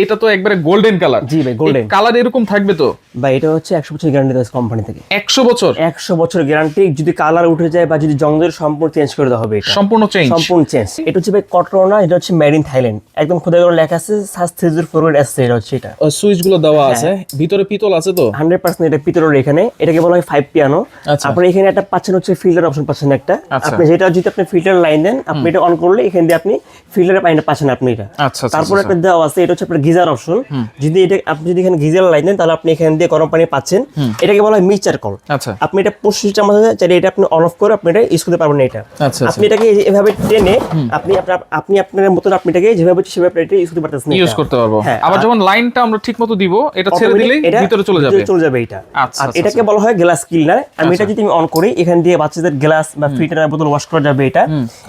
এটা তো একবারে গোল্ডেন কালার জি ভাই, golden। কালার এরকম থাকবে তো? বা এটা হচ্ছে একশো বছর গ্যারান্টি দেওয়া কোম্পানি থেকে। একশো বছর? একশো বছর গ্যারান্টি যদি কালার উঠে যায় বা যদি জঙ্গলের সম্পূর্ণ চেঞ্জ করে দেওয়া হবে এটা। সম্পূর্ণ চেঞ্জ সম্পূর্ণ চেঞ্জ এটা হচ্ছে ভাই কটরনা এটা হচ্ছে মেড ইন থাইল্যান্ড একদম খোদাই করে লেখা আছে সাস থ্রি জিরো ফোর আসছে এটা হচ্ছে এটা। সুইচগুলো দেওয়া হ্যাঁ। আছে। ভিতরে পিতল আছে তো? হান্ড্রেড পার্সেন্ট এটা পিতলের এখানে। এটাকে বলা হয় ফাইভ পিয়ানো আচ্ছা। আপনি এখানে একটা পাচ্ছেন হচ্ছে ফিল্টার অপশন পাচ্ছেন একটা। আচ্ছা। আপনি যেটা যদি আপনি ফিল্টার লাইন দেন আপনি এটা অন করলে এখান দিয়ে আপনি ফিল্টারের পানিটা পাচ্ছেন আপনি এটা। আচ্ছা তারপর একটা দেওয়া আছে এটা হচ্ছে আপনার গিজার অপশন। যদি এটা আপনি যদি এখানে গিজার লাইন দেন তাহলে আপনি এখান দিয়ে গরম পানি পাচ্ছেন। এটাকে বলা হয় মিক্সচার কল। আচ্ছা। আপনি এটা পঁচিশটা মাঝে চাইলে এটা আপনি অন অফ করে আপনি এটা ইউজ করতে পারবেন না এটা। আচ্ছা আপনি এটাকে এভাবে টেনে আপনি আপনার আপনি আপনার মতন আপনি এটাকে যেভাবে সেভাবে এটা ইউজ করতে পারতেছেন ইউজ করতে পারব। হ্যাঁ, আবার যখন লাইনটা আমরা ঠিক মতো দিব এটা ছেড়ে দিলেই ভিতরে চলে যাবে। চলে যাবে এটা। আচ্ছা, আর আচ্ছা, এটাকে বলা হয় গ্লাস ক্লিনার আমি এটা যদি আমি অন করি এখান দিয়ে বাচ্চাদের গ্লাস বা ফিল্টারের বোতল ওয়াশ করা যাবে এটা।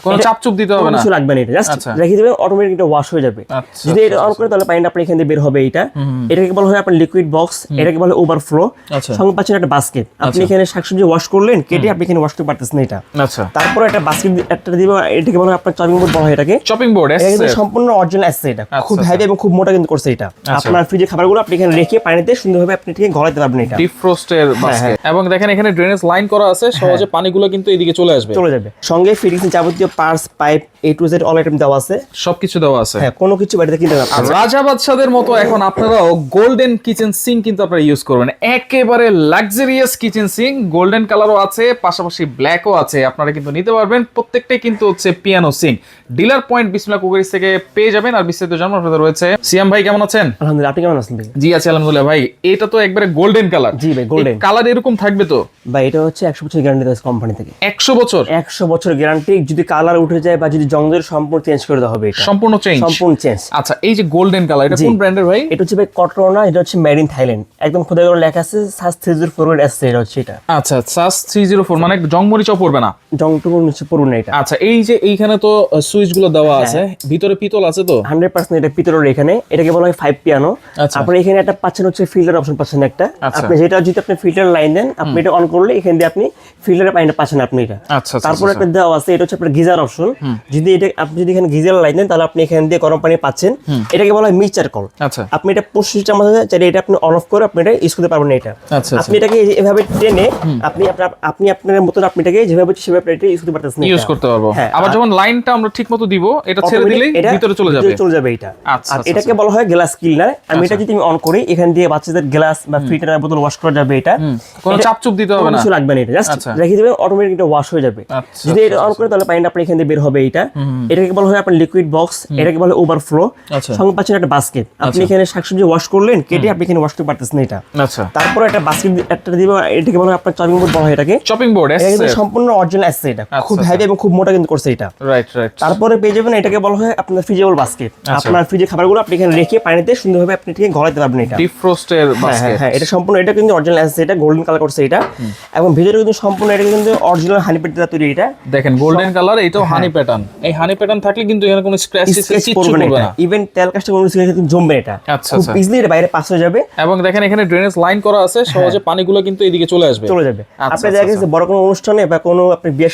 কোনো চাপ চুপ দিতে হবে না। কিছু লাগবে না এটা। জাস্ট আচ্ছা। রেখে দিবেন অটোমেটিক এটা ওয়াশ হয়ে যাবে। আচ্ছা, যদি এটা অন করে তাহলে পানিটা আপনি এখান দিয়ে বের হবে এটা এটাকে বলা হয় আপনার লিকুইড বক্স এটাকে বলা হয় ওভারফ্লো আচ্ছা। সঙ্গে পাচ্ছেন একটা বাস্কেট আপনি এখানে শাকসবজি ওয়াশ করলেন কেটে আপনি এখানে ওয়াশ করতে পারতেছেন এটা। আচ্ছা। তারপরে একটা বাস্কেট একটা দিব এটাকে বলা হয় আপনার চপিং বোর্ড বলা হয় এটাকে। চপিং বোর্ড এটা সম্পূর্ণ অরিজিনাল আসছে এটা। খুব হেভি এবং খুব মোটা কিন্তু করছে এটা। আপনার ফ্রিজের খাবারগুলো আপনি এখানে রেখে পানিতে সুন্দরভাবে আপনি ঠিক গলাতে পারবেন এটা। ডিপ ফ্রস্টের হ্যাঁ, বাস্কেট এবং দেখেন এখানে ড্রেনেজ লাইন করা আছে সহজে পানিগুলো কিন্তু এদিকে চলে আসবে। চলে যাবে। সঙ্গে ফিটিংস যাবতীয় purse pipe A to Z all item দেওয়া আছে। সবকিছু দেওয়া আছে। হ্যাঁ কোনো কিছু বাড়িতে কিনতে পারবেন আর রাজা বাদশাদের মতো এখন আপনারাও গোল্ডেন কিচেন সিঙ্ক কিন্তু আপনারা ইউজ করবেন। একেবারে লাক্সারিয়াস কিচেন সিঙ্ক গোল্ডেন কালারও আছে পাশাপাশি ব্ল্যাকও আছে। আপনারা কিন্তু নিতে পারবেন প্রত্যেকটাই কিন্তু হচ্ছে piano sink dealer point Bismillah cookeries থেকে পেয়ে যাবেন। আর বিস্তারিত জানার আপনাদের রয়েছে। সিয়াম ভাই কেমন আছেন? আলহামদুলিল্লাহ আপনি কেমন আছেন ভাই? জি আছি আলহামদুলিল্লাহ ভাই। এটা তো একবারে গোল্ডেন কালার জি ভাই, গোল্ডেন কালার এরকম থাকবে তো? ভাই এটা হচ্ছে একশো বছর গ্যারান্টি দেওয়া কোম্পানি থেকে। একশো বছর? একশো বছর গ্যারান্টি যদি কালার উঠে যায় বা যদি জঙ্গলের সম্পূর্ণ চেঞ্জ করে দেওয়া হবে এটা। সম্পূর্ণ চেঞ্জ সম্পূর্ণ চেঞ্জ আচ্ছা এই যে গোল্ডেন কালার এটা কোন ব্র্যান্ডের ভাই? এটা হচ্ছে ভাই কটরনা এটা হচ্ছে মেড ইন থাইল্যান্ড একদম করে লেখা আছে সাস থ্রি জিরো ফোর আসছে এটা হচ্ছে এটা। আচ্ছা সাস থ্রি জিরো ফোর মানে জংমরিচাও পড়বে না? জংটুকু নিচে না এটা। আচ্ছা এই যে এইখানে তো সুইচগুলো দেওয়া আছে ভিতরে পিতল আছে তো? হান্ড্রেড পার্সেন্ট এটা পিতলের এখানে এটাকে বলা হয় ফাইভ পিয়ানো আচ্ছা। আপনি এখানে একটা পাচ্ছেন হচ্ছে ফিল্টার অপশন পাচ্ছেন একটা। আচ্ছা। আপনি যেটা যদি আপনি ফিল্টার লাইন দেন আপনি এটা অন করলে এখান দিয়ে আপনি ফিল্টারের পানিটা পাচ্ছেন আপনি এটা। আচ্ছা তারপর একটা দেওয়া আছে এটা হচ্ছে আপনার গিজার অপশন যদি এটা আপনি যদি এখানে গিজার লাইন দেন তাহলে আপনি এখান দিয়ে গরম পানি পাচ্ছেন। এটাকে বলা হয় মিক্সচার কল। আচ্ছা। আপনি এটা পঁচিশটা মাঝে চাইলে এটা আপনি অন অফ করে আপনি এটা ইউজ করতে পারবেন না এটা। আচ্ছা আপনি এটাকে এভাবে টেনে আপনি আপনার আপনি আপনার মতন আপনি এটাকে যেভাবে সেভাবে এটা ইউজ করতে পারতেছেন ইউজ করতে পারব। হ্যাঁ, আবার যখন লাইনটা আমরা ঠিক মতো দিব এটা ছেড়ে দিলেই ভিতরে চলে যাবে। চলে যাবে এটা। আচ্ছা, আর আচ্ছা, এটাকে বলা হয় গ্লাস ক্লিনার আমি এটা যদি আমি অন করি এখান দিয়ে বাচ্চাদের গ্লাস বা ফিল্টারের বোতল ওয়াশ করা যাবে এটা। কোনো চাপ চুপ দিতে হবে না। কিছু লাগবে না এটা। জাস্ট আচ্ছা। রেখে দিবেন অটোমেটিক এটা ওয়াশ হয়ে যাবে। আচ্ছা, যদি এটা অন করে তাহলে পানিটা আপনি এখান দিয়ে বের হবে এটা। এটাকে বলা হয় আপনার লিকুইড বক্স এটাকে বলা হয় ওভারফ্লো আচ্ছা। সঙ্গে পাচ্ছেন একটা বাস্কেট আপনি এখানে শাকসবজি ওয়াশ করলেন কেটে আপনি এখানে ওয়াশ করতে পারতেছেন এটা। আচ্ছা। তারপরে একটা বাস্কেট একটা দিব এটাকে বলা হয় আপনার চপিং বোর্ড বলা হয় এটাকে। চপিং বোর্ড এটা কিন্তু সম্পূর্ণ অরিজিনাল আসছে এটা। খুব আচ্ছা, হেভি এবং খুব মোটা কিন্তু করছে এটা। রাইট রাইট তারপরে পেয়ে যাবেন এটাকে বলা হয় আপনার ফ্রিজেবল বাস্কেট আচ্ছা। আপনার ফ্রিজের খাবারগুলো আপনি এখানে রেখে পানিতে সুন্দরভাবে আপনি ঠিক গলাতে পারবেন এটা। ডিপ ফ্রস্টের হ্যাঁ বাস্কেট হ্যাঁ এটা সম্পূর্ণ এটা কিন্তু অরিজিনাল আছে এটা গোল্ডেন কালার করছে এটা। এবং ভিতরে কিন্তু সম্পূর্ণ এটা কিন্তু অরিজিনাল হানি পেট তৈরি এটা। দেখেন গোল্ডেন কালার এটাও হানি প্যাটার্ন এই হানি প্যাটার্ন থাকলে কিন্তু এখানে কোনো স্ক্র্যাচ কিচ্ছু করবে না না। ইভেন তেল কাজটা কোনো কিন্তু জমবে এটা। আচ্ছা, খুব আচ্ছা। ইজিলি এটা বাইরে পাস হয়ে যাবে। এবং দেখেন এখানে ড্রেনেজ লাইন করা আছে সহজে পানিগুলো কিন্তু এদিকে চলে আসবে। চলে যাবে। আচ্ছা, আপনি দেখা গেছে বড় কোনো অনুষ্ঠানে বা কোনো আপনি বিয়ে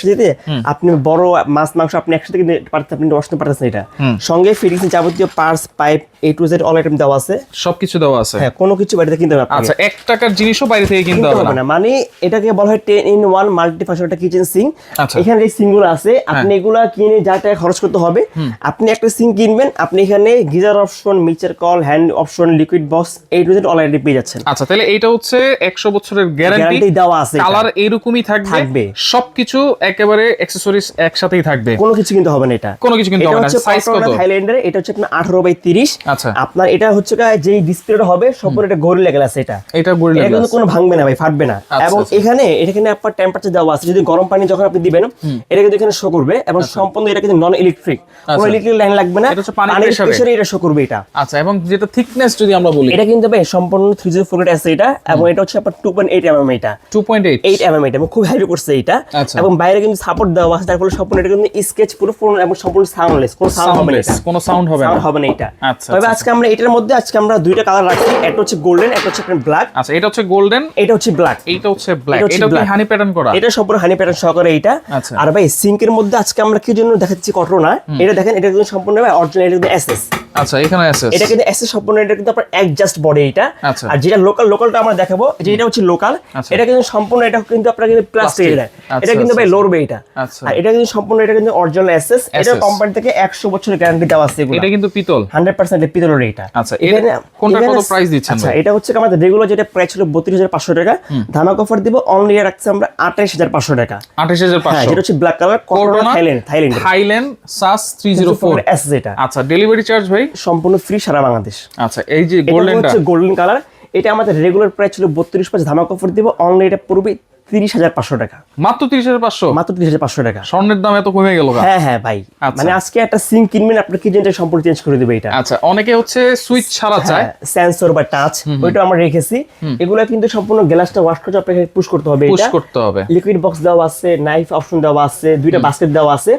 আপনি বড় মাছ মাংস আপনি একসাথে আপনি ওয়াশ পারতেছেন এটা। সঙ্গে ফিটিংস যাবতীয় purse pipe A to Z all item দেওয়া আছে। সবকিছু দেওয়া আছে। হ্যাঁ কোনো কিছু বাড়িতে কিনতে হবে আচ্ছা এক টাকার জিনিসও বাইরে থেকে কিনতে হবে না? মানে এটাকে বলা হয় ten in one multi function একটা কিচেন সিং আচ্ছা। এখানে যে সিংগুলো আছে আপনি এগুলা কিনে যা টাকা খরচ করতে হবে আপনি একটা সিং কিনবেন আপনি এখানে গিজার অপশন মিক্সার কল হ্যান্ড অপশন লিকুইড বক্স এই টু অলরেডি পেয়ে যাচ্ছেন। আচ্ছা তাহলে এটা হচ্ছে একশো বছরের গ্যারান্টি দেওয়া আছে কালার এইরকমই থাকবে। সবকিছু একেবারে অ্যাক্সেসরিজ একসাথেই থাকবে। কোনো কিছু কিন্তু হবে না এটা। কোনো কিছু কিন্তু হবে না। সাইজ কত? থাইল্যান্ডের এটা হচ্ছে আপনার আঠারো বাই তিরিশ। আচ্ছা। আপনার এটা হচ্ছে যেই ডিসপ্লেটা হবে সম্পূর্ণ এটা গরিলা গ্লাস এটা। এটা গরিলা এটা কোনো ভাঙবে না ভাই ফাটবে না। আচ্ছা, এবং আচ্ছা। এখানে এটা কিন্তু আপনার টেম্পারেচার দেওয়া আছে। যদি গরম পানি যখন আপনি দিবেন এটা কিন্তু এখানে শো করবে। এবং সম্পূর্ণ এটা কিন্তু নন ইলেকট্রিক কোনো আচ্ছা। ইলেকট্রিক লাইন লাগবে না। এটা হচ্ছে পানির। প্রেসারে এটা শো করবে এটা। আচ্ছা এবং যেটা থিকনেস যদি আমরা বলি। এটা কিন্তু ভাই সম্পূর্ণ থ্রি জিরো ফোর আছে এটা এবং এটা হচ্ছে আপনার টু পয়েন্ট এইট এমএম এটা। Two point eight eight mm এটা খুব হেভি করছে এটা। আচ্ছা। এবং বাইরে কিন্তু সাপোর্ট দেওয়া আছে তার ফলে সম্পূর্ণ এটা কিন্তু স্কেচ পুরো ফোন এবং সম্পূর্ণ সাউন্ডলেস কোনো সাউন্ড হবে না কোনো সাউন্ড হবে না। হবে না এটা। আচ্ছা, তবে আচ্ছা, আজকে আমরা এটার মধ্যে আজকে আমরা দুইটা কালার রাখছি একটা হচ্ছে গোল্ডেন একটা হচ্ছে আপনার ব্ল্যাক আচ্ছা এটা হচ্ছে গোল্ডেন এটা হচ্ছে ব্ল্যাক এইটা হচ্ছে ব্ল্যাক এটা কি হানি প্যাটার্ন করা? এটা সম্পূর্ণ হানি প্যাটার্ন সহকারে এটা আচ্ছা। আর ভাই সিঙ্কের মধ্যে আজকে আমরা কি জন্য দেখাচ্ছি কটনা এটা দেখেন এটা কিন্তু সম্পূর্ণ ভাই অরিজিনাল এটা কিন্তু এসএস আচ্ছা এখানে এসএস এটা কিন্তু এসএস সম্পূর্ণ এটা কিন্তু আপনার অ্যাডজাস্ট বডি এটা। আচ্ছা। আর যেটা লোকাল লোকালটা আমরা দেখাবো যে এটা হচ্ছে লোকাল আচ্ছা। এটা কিন্তু সম্পূর্ণ এটা কিন্তু আপনার কিন্তু প্লাস্টিক। এটা আচ্ছা, এটা কিন্তু ভাই। লড়বে এটা। আর এটা কিন্তু সম্পূর্ণ এটা কিন্তু অরিজিনাল এসএস এটা কোম্পানি থেকে 100 বছরের গ্যারান্টি দেওয়া আছে এটা কিন্তু পিতল। 100% পিতলের এটা। আচ্ছা, এটা- কোনটার কত price দিচ্ছেন আচ্ছা? এটা হচ্ছে আমাদের রেগুলার যেটা প্রাইস ছিল 32500 টাকা। ধামাক অফার দিব অনলি রাখছে আমরা 28500 টাকা। আঠাশ হাজার হ্যাঁ পাঁচশো যেটা হচ্ছে black colour corona Thailand Thailand Thailand SUS three zero four SS এটা। আচ্ছা ডেলিভারি চার্জ ভাই? সম্পূর্ণ ফ্রি সারা বাংলাদেশ। আচ্ছা এই যে গোল্ডেন হচ্ছে গোল্ডেন কালার এটা আমাদের রেগুলার প্রাইস ছিল বত্রিশ পাঁচ ধামাক অফার দিব। অনলি এটা পড়বে তিরিশ হাজার পাঁচশো টাকা। মাত্র তিরিশ হাজার পাঁচশো? মাত্র তিরিশ হাজার পাঁচশো টাকা। স্বর্ণের দাম এত কমে গেল হ্যাঁ হ্যাঁ ভাই। আচ্ছা। মানে আজকে একটা সিম কিনবেন আপনার কিচেনটা সম্পূর্ণ চেঞ্জ করে দেবে এটা। আচ্ছা অনেকে হচ্ছে সুইচ ছাড়া চায়। সেন্সর বা টাচ ওইটা আমরা রেখেছি। এগুলো কিন্তু সম্পূর্ণ গ্লাসটা ওয়াশ করে আপনাকে পুশ করতে হবে পুশ করতে হবে। লিকুইড বক্স দেওয়া আছে নাইফ অপশন দেওয়া আছে দুইটা বাস্কেট দেওয়া আছে।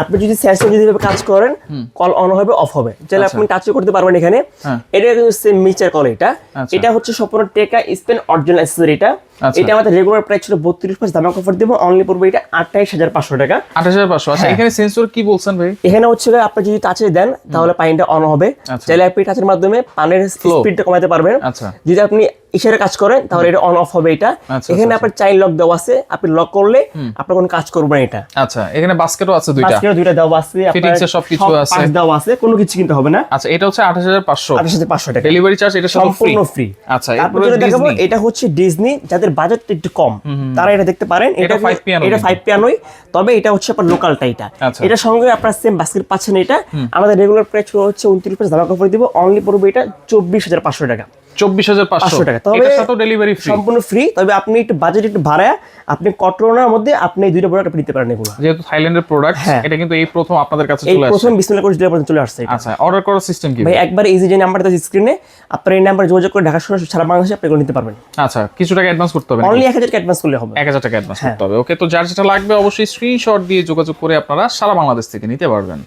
আপনি যদি সেন্সর যদি কাজ করেন কল অন হবে অফ হবে। চাইলে আপনি টাচও করতে পারবেন এখানে। আচ্ছা। হ্যাঁ। এটা কিন্তু সেম মিচার কল এটা। আচ্ছা। এটা হচ্ছে সম্পূর্ণ টেকা স্পেন অরিজিনাল এটা। আচ্ছা। এটা আমাদের রেগুলার প্রাইস ছিল বত্রিশ পাঁচ দামে অফার দেবো। অনলি পড়বে এটা আঠাইশ হাজার পাঁচশো টাকা। আঠাশ হাজার পাঁচশো। আচ্ছা হ্যাঁ। এখানে সেন্সর কি বলছেন ভাই? এখানে হচ্ছে আপনি যদি টাচে দেন তাহলে পানিটা অন হবে। আচ্ছা। চাইলে আপনি টাচের মাধ্যমে পানির। স্পিডটা কমাতে পারবেন। আচ্ছা। যদি আপনি ইশারে কাজ করেন তাহলে এটা অন অফ হবে এটা। আচ্ছা, এখানে আচ্ছা, আপনার চাইল্ড লক দেওয়া আছে আপনি লক করলে আপনার কোনো কাজ করবে না এটা। আচ্ছা এখানে বাস্কেটও আছে দুইটা। আজকেও দুইটা দেওয়া আছে Fittings এর সবকিছু সব আছে। parts দেওয়া আছে কোনো কিছু কিনতে হবে না। আচ্ছা এটা হচ্ছে আঠাশ হাজার পাঁচশো। আঠাশ হাজার পাঁচশো টাকা। ডেলিভারি চার্জ এটা সম্পূর্ণ ফ্রি আচ্ছা তারপর যেটা দেখাবো এটা হচ্ছে ডিজনি যাদের বাজেট একটু কম তারা এটা দেখতে পারেন। এটা five piano এটা কিন্তু। ফাইভ পিয়ানোই তবে এটা হচ্ছে আপনার লোকালটা এটা। আচ্ছা। এটা সঙ্গে আপনার সেম বাস্কেট পাচ্ছেন এটা। আমাদের রেগুলার প্রাইস হচ্ছে উনত্রিশ পাঁচ ধামাকা করে দিব। অনলি পড়বে এটা চব্বিশ হাজার পাঁচশো টাকা। চব্বিশ হাজার পাঁচশো। টাকা। তবে ডেলিভারি সম্পূর্ণ ফ্রি তবে আপনি একটু বাজেট একটু ভাড়া আপনি কটরোনার মধ্যে আপনি এই দুইটা প্রোডাক্ট নিতে পারেন এগুলো। যেহেতু থাইল্যান্ডের প্রোডাক্ট এটা কিন্তু এই প্রথম আপনাদের কাছে চলে আসছে প্রথম বিসমিল্লাহ করে দিলে পর্যন্ত চলে আসছে আচ্ছা অর্ডার করার সিস্টেম কি? ভাই একবার ইজি যে নাম্বারটা স্ক্রিনে আপনার এই নাম্বার যোগাযোগ করে ঢাকা শহর সারা বাংলাদেশে আপনি নিতে পারবেন। আচ্ছা কিছু টাকা অ্যাডভান্স করতে হবে? অনলি অ্যাডভান্স করলে হবে। এক হাজার টাকা অ্যাডভান্স হ্যাঁ। করতে হবে। ওকে তো যার যেটা লাগবে অবশ্যই স্ক্রিনশট দিয়ে যোগাযোগ করে আপনারা সারা বাংলাদেশ থেকে নিতে পারবেন।